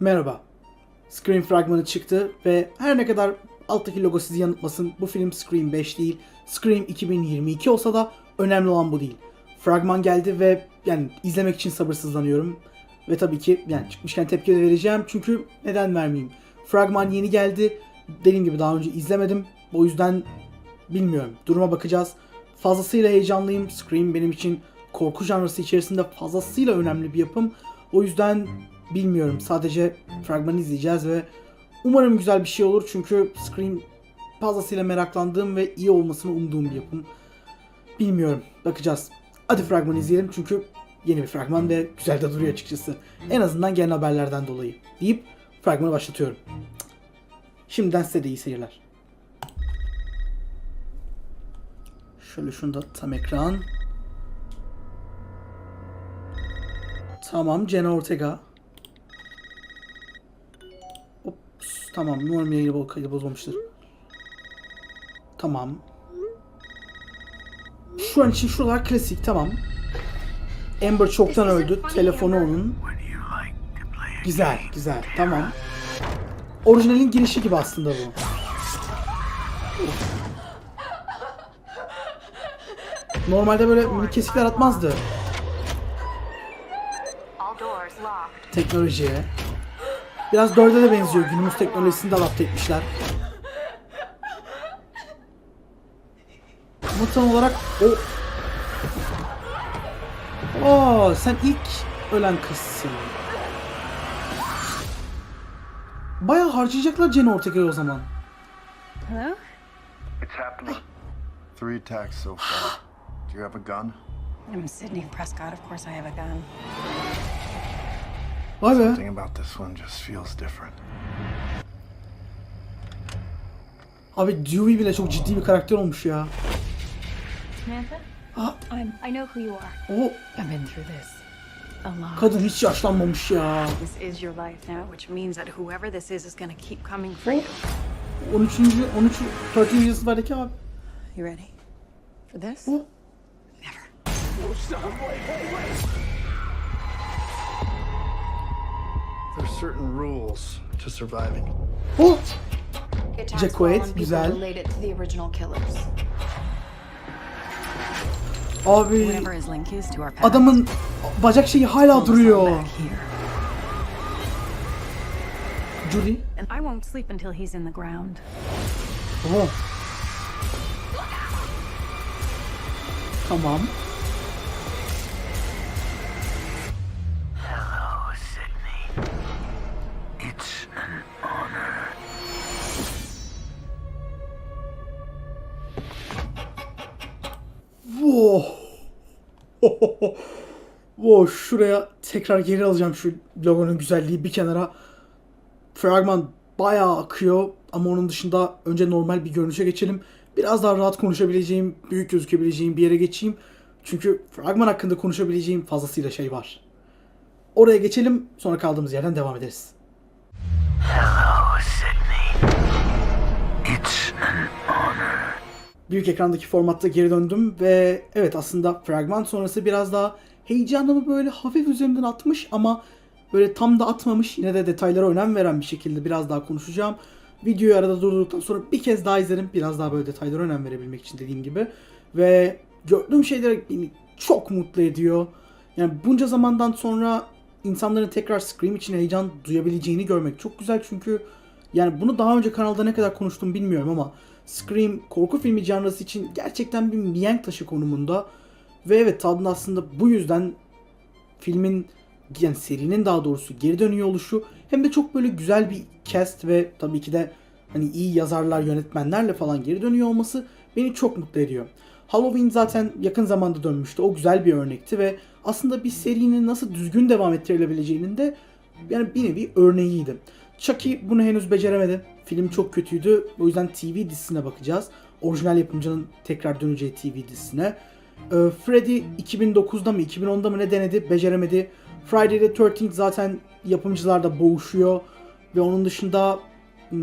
Merhaba. Scream fragmanı çıktı ve her ne kadar alttaki logo sizi yanıltmasın bu film Scream 5 değil, Scream 2022 olsa da önemli olan bu değil. Fragman geldi ve yani izlemek için sabırsızlanıyorum. Ve tabii ki yani çıkmışken tepki de vereceğim çünkü neden vermeyeyim. Fragman yeni geldi. Dediğim gibi daha önce izlemedim. O yüzden bilmiyorum. Duruma bakacağız. Fazlasıyla heyecanlıyım. Scream benim için korku janrısı içerisinde fazlasıyla önemli bir yapım. O yüzden bilmiyorum. Sadece fragmanı izleyeceğiz ve umarım güzel bir şey olur. Çünkü Scream fazlasıyla meraklandığım ve iyi olmasını umduğum bir yapım. Bilmiyorum. Bakacağız. Hadi fragmanı izleyelim çünkü yeni bir fragman ve güzel de duruyor açıkçası. En azından gelen haberlerden dolayı. Deyip fragmanı başlatıyorum. Şimdiden size de iyi seyirler. Şöyle şunu da tam ekran. Tamam Jenna Ortega. Tamam umarım yayını kaydı bozmamıştır. Tamam. Şu an için şuralar klasik tamam. Amber çoktan öldü. Telefonu onun. Güzel güzel tamam. Orijinalin girişi gibi aslında bu. Normalde böyle minik kesikler atmazdı teknolojiye. Biraz dörde de benziyor. Günümüz teknolojisini de adapte etmişler. Ama tam olarak o... Oo, sen ilk ölen kızsın. Bayağı harcayacaklar Jenny Ortega'yı o zaman. Hello? It's happening. Three attacks so far. Do you have a gun? I'm Sydney Prescott. Of course I have a gun. Vay be. Something about this one just feels different. Abi Dewey bile çok ciddi bir karakter olmuş ya. Samantha? Ah. I'm. I know who you are. O I've been through this. A lot. kadın hiç yaşlanmamış ya. This is your life now, which means that whoever this is is gonna keep coming for you. 13. 13. 13. yılındaki abi. You ready for this? O Never. certain rules to surviving. Oh! Jacquet, güzel. Abi adamın bacak şeyi hala duruyor. Judy. And I won't sleep until he's in the ground. Oh. Tamam. wow şuraya tekrar geri alacağım şu logonun güzelliği bir kenara. Fragman bayağı akıyor ama onun dışında önce normal bir görünüşe geçelim. Biraz daha rahat konuşabileceğim, büyük gözükebileceğim bir yere geçeyim. Çünkü fragman hakkında konuşabileceğim fazlasıyla şey var. Oraya geçelim, sonra kaldığımız yerden devam ederiz. Büyük ekrandaki formatta geri döndüm ve evet aslında fragman sonrası biraz daha heyecanımı böyle hafif üzerinden atmış ama böyle tam da atmamış. Yine de detaylara önem veren bir şekilde biraz daha konuşacağım. Videoyu arada durdurduktan sonra bir kez daha izlerim. Biraz daha böyle detaylara önem verebilmek için dediğim gibi. Ve gördüğüm şeyler beni çok mutlu ediyor. Yani bunca zamandan sonra insanların tekrar Scream için heyecan duyabileceğini görmek çok güzel çünkü yani bunu daha önce kanalda ne kadar konuştum bilmiyorum ama Scream korku filmi janrası için gerçekten bir mihenk taşı konumunda. Ve evet Todd'un aslında bu yüzden filmin yani serinin daha doğrusu geri dönüyor oluşu hem de çok böyle güzel bir cast ve tabii ki de hani iyi yazarlar, yönetmenlerle falan geri dönüyor olması beni çok mutlu ediyor. Halloween zaten yakın zamanda dönmüştü. O güzel bir örnekti ve aslında bir serinin nasıl düzgün devam ettirilebileceğinin de yani bir nevi örneğiydi. Chucky bunu henüz beceremedi. Film çok kötüydü. O yüzden TV dizisine bakacağız. Orijinal yapımcının tekrar döneceği TV dizisine. Ee, Freddy 2009'da mı 2010'da mı ne denedi beceremedi. Friday the 13th zaten yapımcılar boğuşuyor. Ve onun dışında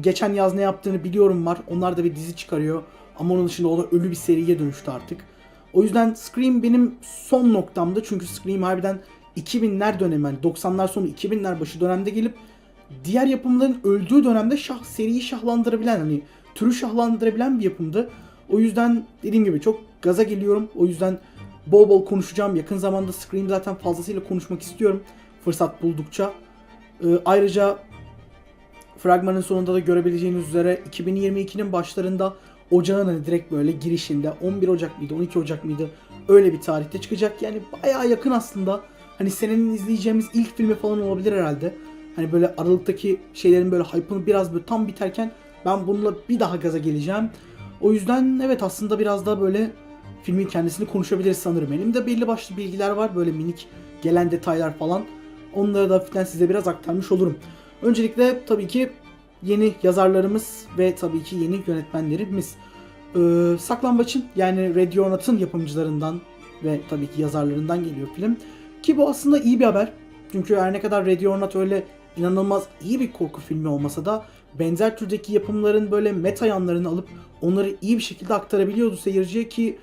geçen yaz ne yaptığını biliyorum var. Onlar da bir dizi çıkarıyor. Ama onun dışında o da ölü bir seriye dönüştü artık. O yüzden Scream benim son noktamda. Çünkü Scream harbiden 2000'ler dönemi, yani 90'lar sonu 2000'ler başı dönemde gelip diğer yapımların öldüğü dönemde şah seriyi şahlandırabilen hani türü şahlandırabilen bir yapımdı. O yüzden dediğim gibi çok gaza geliyorum. O yüzden bol bol konuşacağım. Yakın zamanda Scream zaten fazlasıyla konuşmak istiyorum. Fırsat buldukça. Ee, ayrıca fragmanın sonunda da görebileceğiniz üzere 2022'nin başlarında ocağın hani direkt böyle girişinde 11 Ocak mıydı 12 Ocak mıydı öyle bir tarihte çıkacak. Yani bayağı yakın aslında. Hani senenin izleyeceğimiz ilk filmi falan olabilir herhalde. Hani böyle aralıktaki şeylerin böyle hype'ını biraz böyle tam biterken ben bununla bir daha gaza geleceğim. O yüzden evet aslında biraz daha böyle filmin kendisini konuşabiliriz sanırım. Elimde belli başlı bilgiler var böyle minik gelen detaylar falan. Onları da hafiften size biraz aktarmış olurum. Öncelikle tabii ki yeni yazarlarımız ve tabii ki yeni yönetmenlerimiz. Ee, Saklambaç'ın yani Not'ın yapımcılarından ve tabii ki yazarlarından geliyor film. Ki bu aslında iyi bir haber. Çünkü her ne kadar Red Not öyle inanılmaz iyi bir korku filmi olmasa da benzer türdeki yapımların böyle meta yanlarını alıp onları iyi bir şekilde aktarabiliyordu seyirciye ki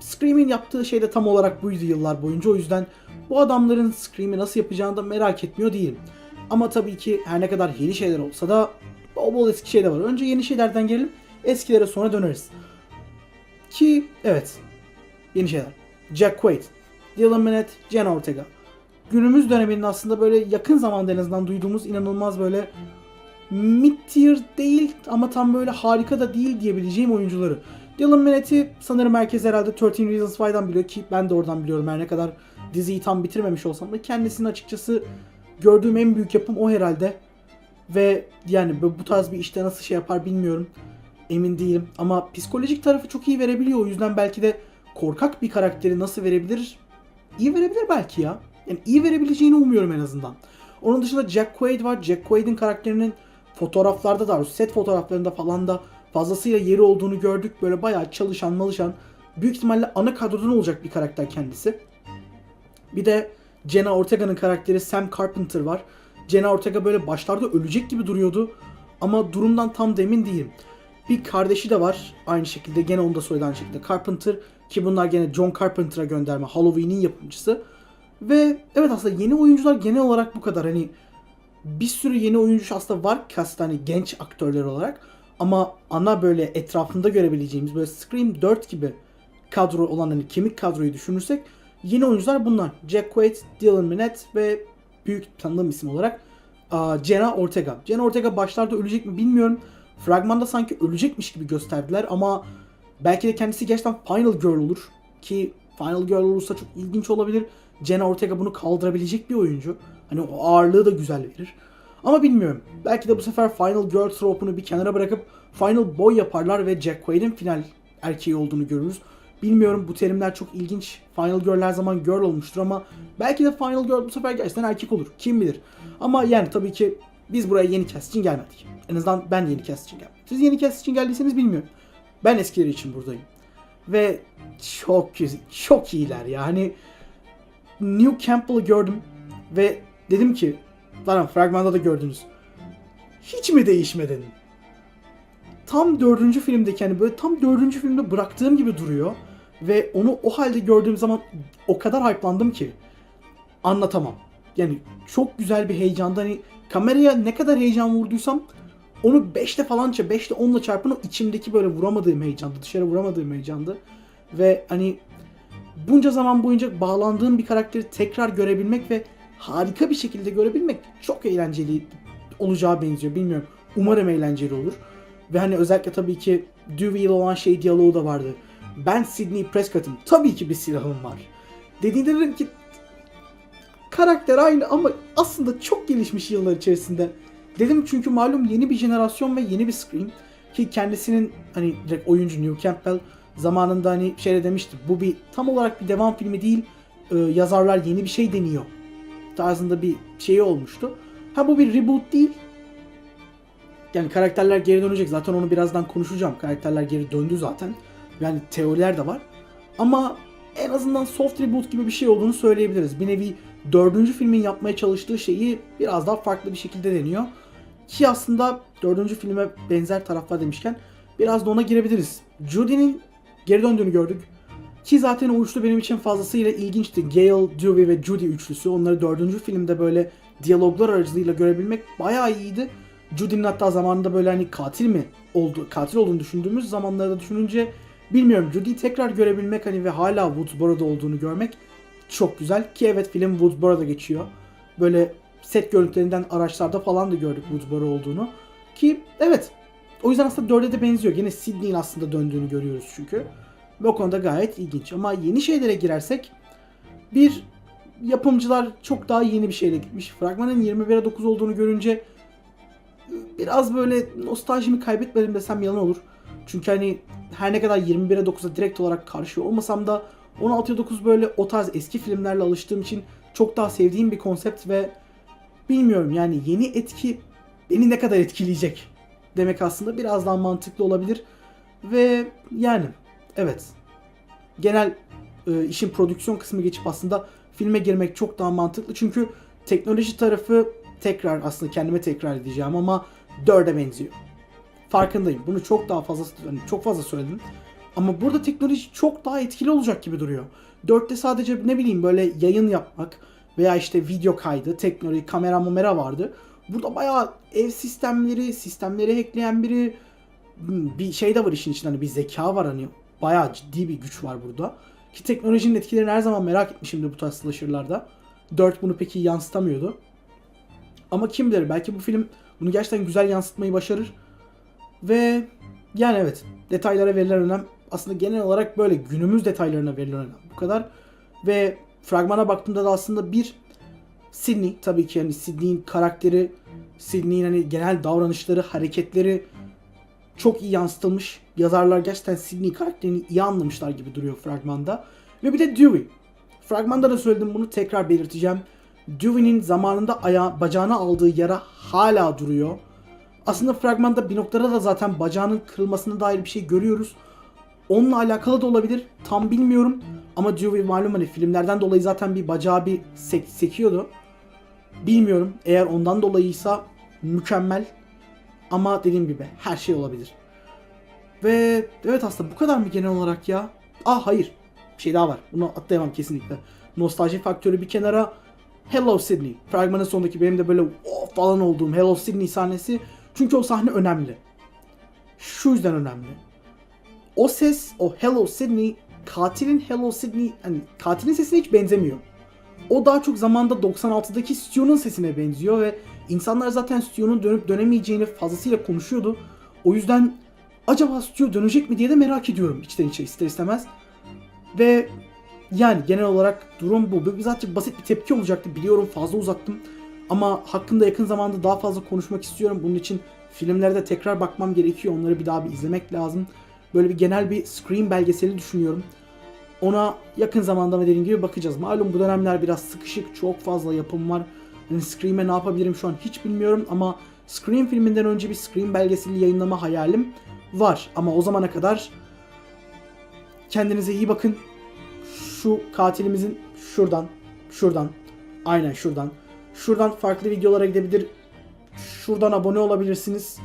Scream'in yaptığı şey de tam olarak buydu yıllar boyunca. O yüzden bu adamların Scream'i nasıl yapacağını da merak etmiyor değilim. Ama tabii ki her ne kadar yeni şeyler olsa da bol bol eski şeyler var. Önce yeni şeylerden gelelim. Eskilere sonra döneriz. Ki evet. Yeni şeyler. Jack Quaid, Dylan Minnette, Jenna Ortega. Günümüz döneminin aslında böyle yakın zamanda en azından duyduğumuz inanılmaz böyle mid tier değil ama tam böyle harika da değil diyebileceğim oyuncuları. Dylan Minnette'i sanırım herkes herhalde 13 Reasons Why'dan biliyor ki ben de oradan biliyorum her ne kadar diziyi tam bitirmemiş olsam da kendisinin açıkçası gördüğüm en büyük yapım o herhalde. Ve yani bu tarz bir işte nasıl şey yapar bilmiyorum. Emin değilim. Ama psikolojik tarafı çok iyi verebiliyor. O yüzden belki de korkak bir karakteri nasıl verebilir? İyi verebilir belki ya. Yani iyi verebileceğini umuyorum en azından. Onun dışında Jack Quaid var. Jack Quaid'in karakterinin fotoğraflarda da set fotoğraflarında falan da fazlasıyla yeri olduğunu gördük. Böyle bayağı çalışan malışan. Büyük ihtimalle ana kadrodan olacak bir karakter kendisi. Bir de Jenna Ortega'nın karakteri Sam Carpenter var. Jenna Ortega böyle başlarda ölecek gibi duruyordu. Ama durumdan tam da emin değilim. Bir kardeşi de var. Aynı şekilde gene onu da soyulan şekilde Carpenter. Ki bunlar gene John Carpenter'a gönderme. Halloween'in yapımcısı. Ve evet aslında yeni oyuncular genel olarak bu kadar. Hani bir sürü yeni oyuncu aslında var cast hani genç aktörler olarak. Ama ana böyle etrafında görebileceğimiz böyle Scream 4 gibi kadro olan hani kemik kadroyu düşünürsek yeni oyuncular bunlar. Jack Quaid, Dylan Minnette ve büyük tanıdığım isim olarak aa, Jenna Ortega. Jenna Ortega başlarda ölecek mi bilmiyorum. Fragmanda sanki ölecekmiş gibi gösterdiler ama belki de kendisi gerçekten Final Girl olur. Ki Final Girl olursa çok ilginç olabilir. Jenna Ortega bunu kaldırabilecek bir oyuncu. Hani o ağırlığı da güzel verir. Ama bilmiyorum. Belki de bu sefer Final Girl trope'unu bir kenara bırakıp Final Boy yaparlar ve Jack Quaid'in final erkeği olduğunu görürüz. Bilmiyorum bu terimler çok ilginç. Final Girl her zaman girl olmuştur ama belki de Final Girl bu sefer gerçekten erkek olur. Kim bilir. Ama yani tabii ki biz buraya yeni cast için gelmedik. En azından ben yeni cast için geldim. Siz yeni cast için geldiyseniz bilmiyorum. Ben eskileri için buradayım. Ve çok güzel, çok iyiler ya. New Campbell'ı gördüm ve dedim ki Lan fragmanda da gördünüz. Hiç mi değişmedin? Tam dördüncü filmdeki yani böyle tam dördüncü filmde bıraktığım gibi duruyor. Ve onu o halde gördüğüm zaman o kadar hype'landım ki anlatamam. Yani çok güzel bir heyecanda hani kameraya ne kadar heyecan vurduysam onu 5'te falan 5'te 10'la çarpın o içimdeki böyle vuramadığım heyecandı. Dışarı vuramadığım heyecandı. Ve hani bunca zaman boyunca bağlandığım bir karakteri tekrar görebilmek ve harika bir şekilde görebilmek çok eğlenceli olacağı benziyor. Bilmiyorum. Umarım eğlenceli olur. Ve hani özellikle tabii ki Dewey ile olan şey diyaloğu da vardı. Ben Sidney Prescott'ım. Tabii ki bir silahım var. Dediğinde dedim ki karakter aynı ama aslında çok gelişmiş yıllar içerisinde. Dedim çünkü malum yeni bir jenerasyon ve yeni bir Scream. Ki kendisinin hani direkt oyuncu New Campbell zamanında hani şeyle demişti. Bu bir tam olarak bir devam filmi değil. Ee, yazarlar yeni bir şey deniyor tarzında bir şey olmuştu. Ha bu bir reboot değil. Yani karakterler geri dönecek. Zaten onu birazdan konuşacağım. Karakterler geri döndü zaten. Yani teoriler de var. Ama en azından soft reboot gibi bir şey olduğunu söyleyebiliriz. Bir nevi dördüncü filmin yapmaya çalıştığı şeyi biraz daha farklı bir şekilde deniyor. Ki aslında dördüncü filme benzer taraflar demişken biraz da ona girebiliriz. Judy'nin geri döndüğünü gördük. Ki zaten o üçlü benim için fazlasıyla ilginçti. Gale, Dewey ve Judy üçlüsü. Onları dördüncü filmde böyle diyaloglar aracılığıyla görebilmek bayağı iyiydi. Judy'nin hatta zamanında böyle hani katil mi oldu, katil olduğunu düşündüğümüz zamanlarda düşününce bilmiyorum Judy'yi tekrar görebilmek hani ve hala Woodsboro'da olduğunu görmek çok güzel ki evet film Woodsboro'da geçiyor. Böyle set görüntülerinden araçlarda falan da gördük Woodsboro olduğunu. Ki evet o yüzden aslında 4'e de benziyor. Yine Sydney'in aslında döndüğünü görüyoruz çünkü. Ve o konuda gayet ilginç. Ama yeni şeylere girersek bir yapımcılar çok daha yeni bir şeyle gitmiş. Fragmanın 21'e 9 olduğunu görünce biraz böyle nostaljimi kaybetmedim desem yalan olur. Çünkü hani her ne kadar 21'e 9'a direkt olarak karşı olmasam da 16'ya 9 böyle o tarz eski filmlerle alıştığım için çok daha sevdiğim bir konsept ve bilmiyorum yani yeni etki beni ne kadar etkileyecek demek aslında biraz daha mantıklı olabilir. Ve yani evet genel e, işin prodüksiyon kısmı geçip aslında filme girmek çok daha mantıklı. Çünkü teknoloji tarafı tekrar aslında kendime tekrar edeceğim ama 4'e benziyor. Farkındayım. Bunu çok daha fazla hani çok fazla söyledim. Ama burada teknoloji çok daha etkili olacak gibi duruyor. 4'te sadece ne bileyim böyle yayın yapmak veya işte video kaydı, teknoloji, kamera mamera vardı. Burada bayağı ev sistemleri, sistemleri hackleyen biri bir şey de var işin içinde hani bir zeka var hani bayağı ciddi bir güç var burada. Ki teknolojinin etkilerini her zaman merak etmişimdir bu tarz slasher'larda. 4 bunu pek iyi yansıtamıyordu. Ama kim bilir belki bu film bunu gerçekten güzel yansıtmayı başarır. Ve yani evet detaylara verilen önem aslında genel olarak böyle günümüz detaylarına verilen önem bu kadar. Ve fragmana baktığımda da aslında bir Sydney tabii ki yani Sydney'in karakteri, Sydney'in hani genel davranışları, hareketleri çok iyi yansıtılmış. Yazarlar gerçekten Sydney karakterini iyi anlamışlar gibi duruyor fragmanda. Ve bir de Dewey. Fragmanda da söyledim bunu tekrar belirteceğim. Dewey'nin zamanında aya bacağına aldığı yara hala duruyor. Aslında fragmanda bir noktada da zaten bacağının kırılmasına dair bir şey görüyoruz. Onunla alakalı da olabilir. Tam bilmiyorum. Ama Dewey malum hani filmlerden dolayı zaten bir bacağı bir sek- sekiyordu. Bilmiyorum. Eğer ondan dolayıysa mükemmel. Ama dediğim gibi her şey olabilir. Ve evet aslında bu kadar mı genel olarak ya? Ah hayır. Bir şey daha var. Bunu atlayamam kesinlikle. Nostalji faktörü bir kenara. Hello Sydney. Fragmanın sonundaki benim de böyle oh falan olduğum Hello Sydney sahnesi. Çünkü o sahne önemli. Şu yüzden önemli. O ses, o Hello Sydney, katilin Hello Sydney, hani katilin sesine hiç benzemiyor. O daha çok zamanda 96'daki Stu'nun sesine benziyor ve insanlar zaten Stu'nun dönüp dönemeyeceğini fazlasıyla konuşuyordu. O yüzden acaba Stu dönecek mi diye de merak ediyorum içten içe ister istemez. Ve yani genel olarak durum bu. Bu birazcık basit bir tepki olacaktı biliyorum fazla uzattım. Ama hakkında yakın zamanda daha fazla konuşmak istiyorum. Bunun için filmlerde tekrar bakmam gerekiyor. Onları bir daha bir izlemek lazım. Böyle bir genel bir Scream belgeseli düşünüyorum. Ona yakın zamanda dediğim gibi bakacağız. Malum bu dönemler biraz sıkışık, çok fazla yapım var. Yani Scream'e ne yapabilirim şu an hiç bilmiyorum ama Scream filminden önce bir Scream belgeseli yayınlama hayalim var. Ama o zamana kadar kendinize iyi bakın. Şu katilimizin şuradan, şuradan, aynen şuradan. Şuradan farklı videolara gidebilir. Şuradan abone olabilirsiniz.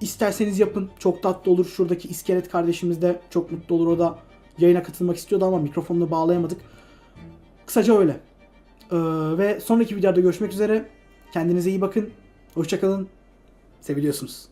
İsterseniz yapın. Çok tatlı olur. Şuradaki iskelet kardeşimiz de çok mutlu olur. O da yayına katılmak istiyordu ama mikrofonunu bağlayamadık. Kısaca öyle. Ee, ve sonraki videoda görüşmek üzere. Kendinize iyi bakın. Hoşçakalın. Seviliyorsunuz.